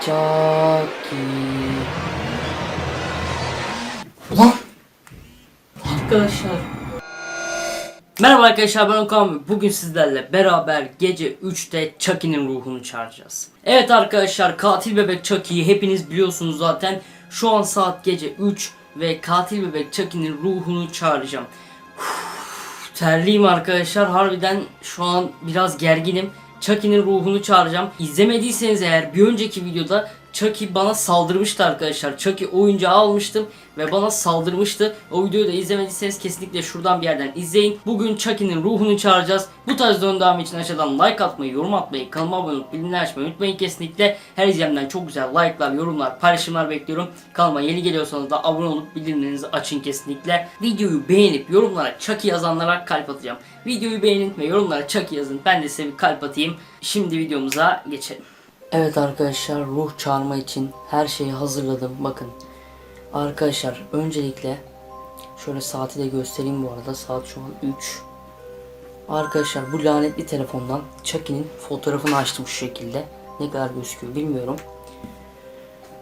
Chucky. Ulan! Arkadaşlar. Merhaba arkadaşlar ben Okan ve bugün sizlerle beraber gece 3'te Chucky'nin ruhunu çağıracağız. Evet arkadaşlar katil bebek Chucky'yi hepiniz biliyorsunuz zaten. Şu an saat gece 3 ve katil bebek Chucky'nin ruhunu çağıracağım. Uf, terliyim arkadaşlar harbiden şu an biraz gerginim. Chucky'nin ruhunu çağıracağım. İzlemediyseniz eğer bir önceki videoda Chucky bana saldırmıştı arkadaşlar. Chucky oyuncağı almıştım ve bana saldırmıştı. O videoyu da izlemediyseniz kesinlikle şuradan bir yerden izleyin. Bugün Chucky'nin ruhunu çağıracağız. Bu tarz videonun devamı için aşağıdan like atmayı, yorum atmayı, kanalıma abone olup bildirimleri açmayı unutmayın kesinlikle. Her izleyenden çok güzel like'lar, yorumlar, paylaşımlar bekliyorum. Kanalıma yeni geliyorsanız da abone olup bildirimlerinizi açın kesinlikle. Videoyu beğenip yorumlara Chucky yazanlara kalp atacağım. Videoyu beğenin ve yorumlara Chucky yazın. Ben de size bir kalp atayım. Şimdi videomuza geçelim. Evet arkadaşlar ruh çağırma için her şeyi hazırladım. Bakın arkadaşlar öncelikle şöyle saati de göstereyim bu arada. Saat şu an 3. Arkadaşlar bu lanetli telefondan Chucky'nin fotoğrafını açtım şu şekilde. Ne kadar gözüküyor bilmiyorum.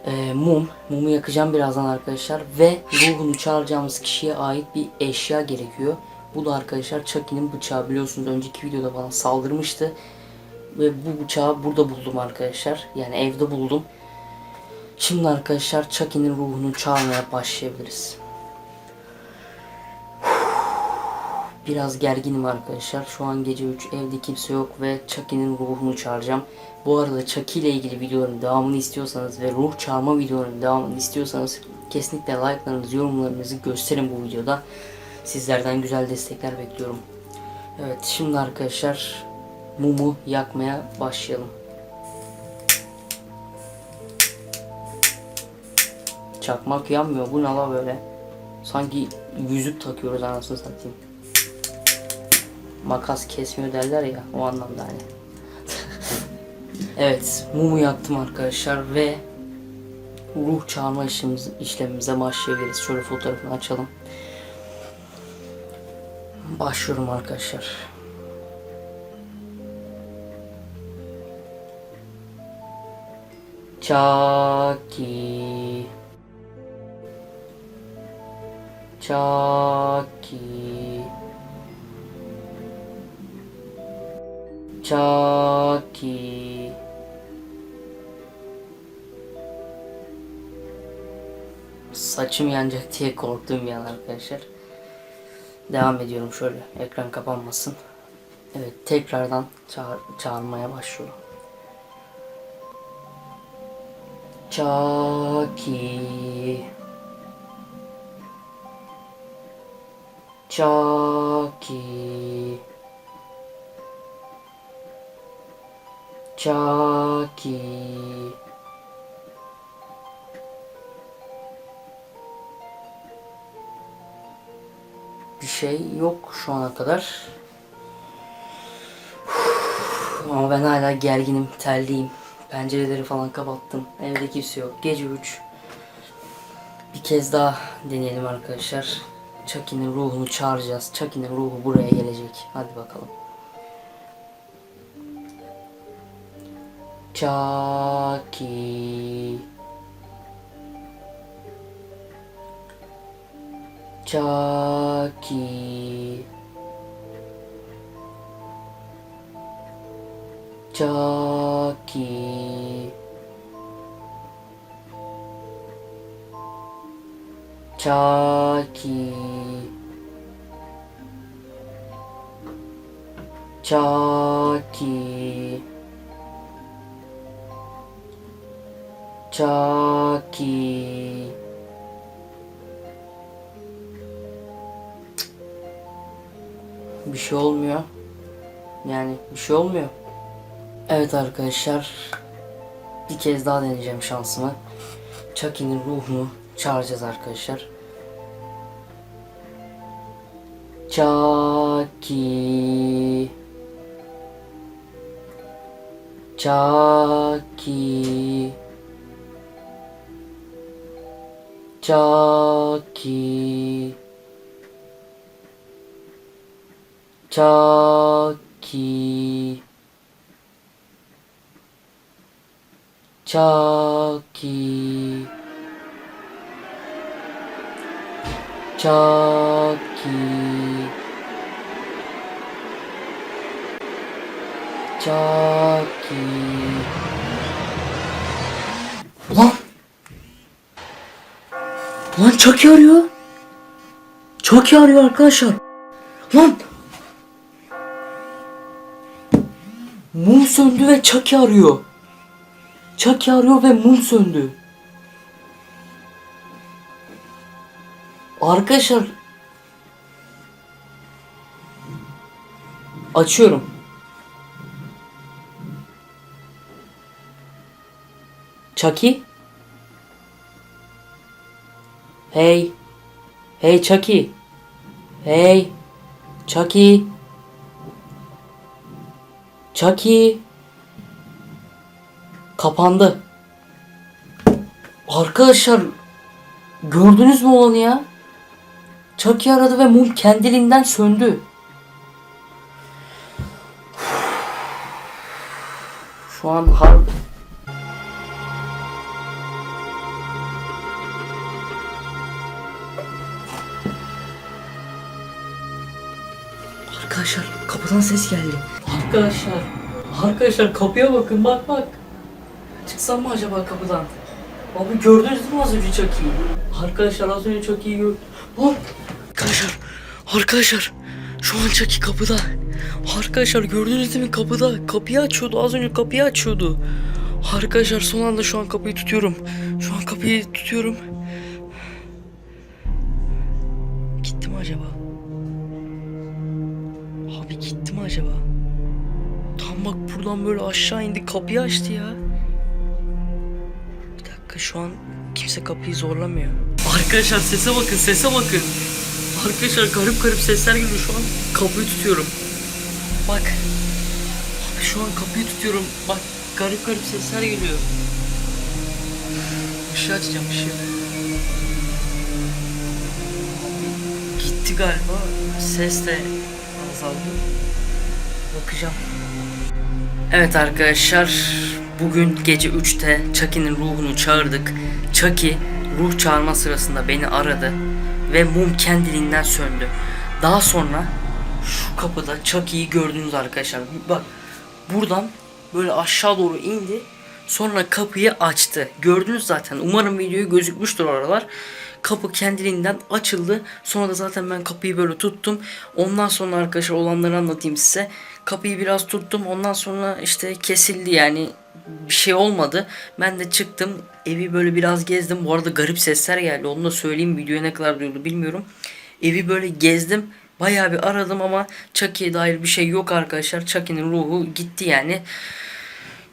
Ee, mum. Mumu yakacağım birazdan arkadaşlar. Ve ruhunu çağıracağımız kişiye ait bir eşya gerekiyor. Bu da arkadaşlar Chucky'nin bıçağı biliyorsunuz önceki videoda bana saldırmıştı. Ve bu bıçağı burada buldum arkadaşlar. Yani evde buldum. Şimdi arkadaşlar Chucky'nin ruhunu çağırmaya başlayabiliriz. Biraz gerginim arkadaşlar. Şu an gece 3 evde kimse yok ve Chucky'nin ruhunu çağıracağım. Bu arada Chucky ile ilgili videoların devamını istiyorsanız ve ruh çağırma videolarının devamını istiyorsanız kesinlikle like'larınızı, yorumlarınızı gösterin bu videoda. Sizlerden güzel destekler bekliyorum. Evet şimdi arkadaşlar mumu yakmaya başlayalım. Çakmak yanmıyor. Bu ne böyle? Sanki yüzük takıyoruz anasını satayım. Makas kesmiyor derler ya o anlamda hani. evet mumu yaktım arkadaşlar ve ruh çağırma işimiz, işlemimize başlayabiliriz. Şöyle fotoğrafını açalım. Başlıyorum arkadaşlar. Chucky Chucky Chucky Saçım yanacak diye korktuğum bir an arkadaşlar. Devam ediyorum şöyle ekran kapanmasın. Evet tekrardan çağır, çağırmaya başlıyorum. Chucky Chucky Chucky Bir şey yok şu ana kadar. Ama ben hala gerginim, terliyim. Pencereleri falan kapattım. Evde kimse yok. Gece 3. Bir kez daha deneyelim arkadaşlar. Chucky'nin ruhunu çağıracağız. Chucky'nin ruhu buraya gelecek. Hadi bakalım. Chucky. Chucky. Chucky. Chucky. Chucky. Chucky. Bir şey olmuyor. Yani bir şey olmuyor. Evet arkadaşlar. Bir kez daha deneyeceğim şansımı. Chucky'nin ruhunu çağıracağız arkadaşlar. Chucky. Chucky. Chucky. Chucky. Chucky. Chucky. Chucky. Ulan. Ulan Chucky arıyor. Chucky arıyor arkadaşlar. Lan. Mum söndü ve Chucky arıyor. Chucky arıyor ve mum söndü. Arkadaşlar açıyorum. Chucky? Hey. Hey Chucky. Hey. Chucky. Chucky. Kapandı. Arkadaşlar gördünüz mü olanı ya? Chucky aradı ve mum kendiliğinden söndü. Şu an har Arkadaşlar kapıdan ses geldi. Arkadaşlar, arkadaşlar kapıya bakın bak bak. Çıksam mı acaba kapıdan? Abi gördünüz mü az önce çok iyi? Arkadaşlar az önce çok iyi gördüm. Lan! Arkadaşlar, arkadaşlar şu an Chucky kapıda. Arkadaşlar gördünüz değil mi kapıda? Kapıyı açıyordu az önce kapıyı açıyordu. Arkadaşlar son anda şu an kapıyı tutuyorum. Şu an kapıyı tutuyorum. Gitti mi acaba? Abi gitti mi acaba? Tam bak buradan böyle aşağı indi kapıyı açtı ya. Dakika şu an kimse kapıyı zorlamıyor. Arkadaşlar sese bakın sese bakın. Arkadaşlar garip garip sesler geliyor şu an kapıyı tutuyorum. Bak. Abi şu an kapıyı tutuyorum. Bak garip garip sesler geliyor. Işığı açacağım ışığı. Gitti galiba. Ses de azaldı. Bakacağım. Evet arkadaşlar. Bugün gece 3'te Chucky'nin ruhunu çağırdık. Chucky ruh çağırma sırasında beni aradı. Ve mum kendiliğinden söndü. Daha sonra şu kapıda Chucky'yi gördünüz arkadaşlar. Bak buradan böyle aşağı doğru indi. Sonra kapıyı açtı. Gördünüz zaten. Umarım videoyu gözükmüştür oralar. Kapı kendiliğinden açıldı. Sonra da zaten ben kapıyı böyle tuttum. Ondan sonra arkadaşlar olanları anlatayım size. Kapıyı biraz tuttum. Ondan sonra işte kesildi yani bir şey olmadı. Ben de çıktım. Evi böyle biraz gezdim. Bu arada garip sesler geldi. Onu da söyleyeyim. Videoya ne kadar duyuldu bilmiyorum. Evi böyle gezdim. Bayağı bir aradım ama Chucky'ye dair bir şey yok arkadaşlar. Chucky'nin ruhu gitti yani.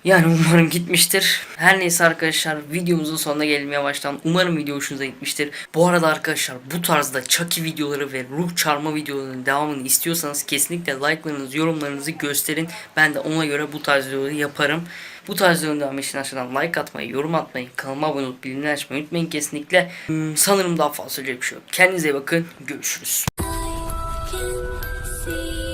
Yani umarım gitmiştir. Her neyse arkadaşlar videomuzun sonuna geldim yavaştan. Umarım video hoşunuza gitmiştir. Bu arada arkadaşlar bu tarzda Chucky videoları ve ruh çarma videolarının devamını istiyorsanız kesinlikle like'larınızı, yorumlarınızı gösterin. Ben de ona göre bu tarz videoları yaparım. Bu tarz devamı için aşağıdan like atmayı, yorum atmayı, kanalıma abone olup bildirimleri açmayı unutmayın kesinlikle. Hmm, sanırım daha fazla söyleyecek bir şey yok. Kendinize bakın. Görüşürüz. See